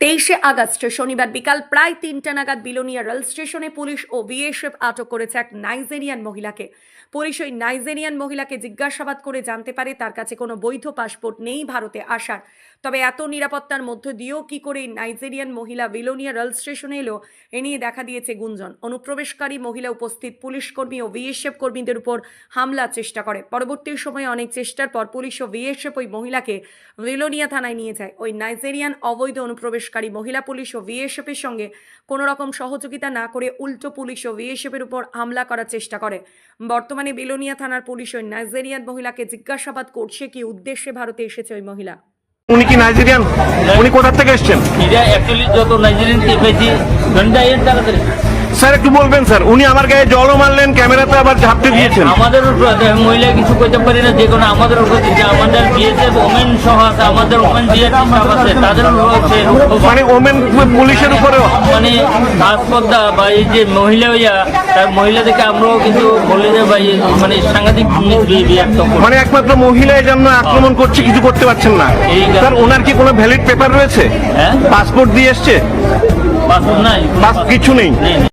তেইশে আগস্ট, শনিবার বিকাল প্রায় তিনটা নাগাদ বিলোনিয়া রেল স্টেশনে পুলিশ ও বিএসএফ আটক করেছে এক নাইজেরিয়ান মহিলাকে। পুলিশ ওই নাইজেরিয়ান মহিলাকে জিজ্ঞাসাবাদ করে জানতে পারে তার কাছে কোনো বৈধ পাসপোর্ট নেই ভারতে আসার। তবে এত নিরাপত্তার মধ্য দিয়েও কি করে নাইজেরিয়ান মহিলা বিলোনিয়া রেল স্টেশনে এলো, এ নিয়ে দেখা দিয়েছে গুঞ্জন। অনুপ্রবেশকারী মহিলা উপস্থিত পুলিশ কর্মী ও বিএসএফ কর্মীদের উপর হামলার চেষ্টা করে। পরবর্তী সময়ে অনেক চেষ্টার পর পুলিশ ও বিএসএফ ওই মহিলাকে বিলোনিয়া থানায় নিয়ে যায়। ওই নাইজেরিয়ান অবৈধ অনুপ্রবেশকারী মহিলা পুলিশ ও ভিএসএফের সঙ্গে কোনো রকম সহযোগিতা না করে উল্টো পুলিশ ও ভিএসএফের উপর হামলা করার চেষ্টা করে। বর্তমানে বিলোনিয়া থানার পুলিশ ওই নাইজেরিয়ান মহিলাকে জিজ্ঞাসাবাদ করছে কি উদ্দেশ্যে ভারতে এসেছে ওই মহিলা। উনি কি নাইজেরিয়ান? উনি কোথা থেকে এসেছেন? এটা অ্যাকচুয়ালি যত নাইজেরিয়ান পেয়েছি ঘণ্টা এর তাড়াতাড়ি স্যার একটু বলবেন স্যার উনি আমার গায়ে জলও মারলেন ক্যামেরাতে আবার ঝাপটে দিয়েছেন। আমাদের মহিলা কিছু করতে পারি না যে কোনো আমাদের আমাদের বিএসএফ ওমেন সহ আছে আমাদের ওমেন বিএসএফ আছে তাদের মানে ওমেন পুলিশের উপরেও। মানে হাসপাতাল বা এই যে মহিলা হইয়া তার মহিলা থেকে আমরাও কিন্তু বলি যে ভাই মানে সাংঘাতিক মানে একমাত্র মহিলা এই জন্য আক্রমণ করছে কিছু করতে পারছেন না। স্যার ওনার কি কোনো ভ্যালিড পেপার রয়েছে? হ্যাঁ? পাসপোর্ট দিয়ে এসছে? পাসপোর্ট নাই। কিছু নেই।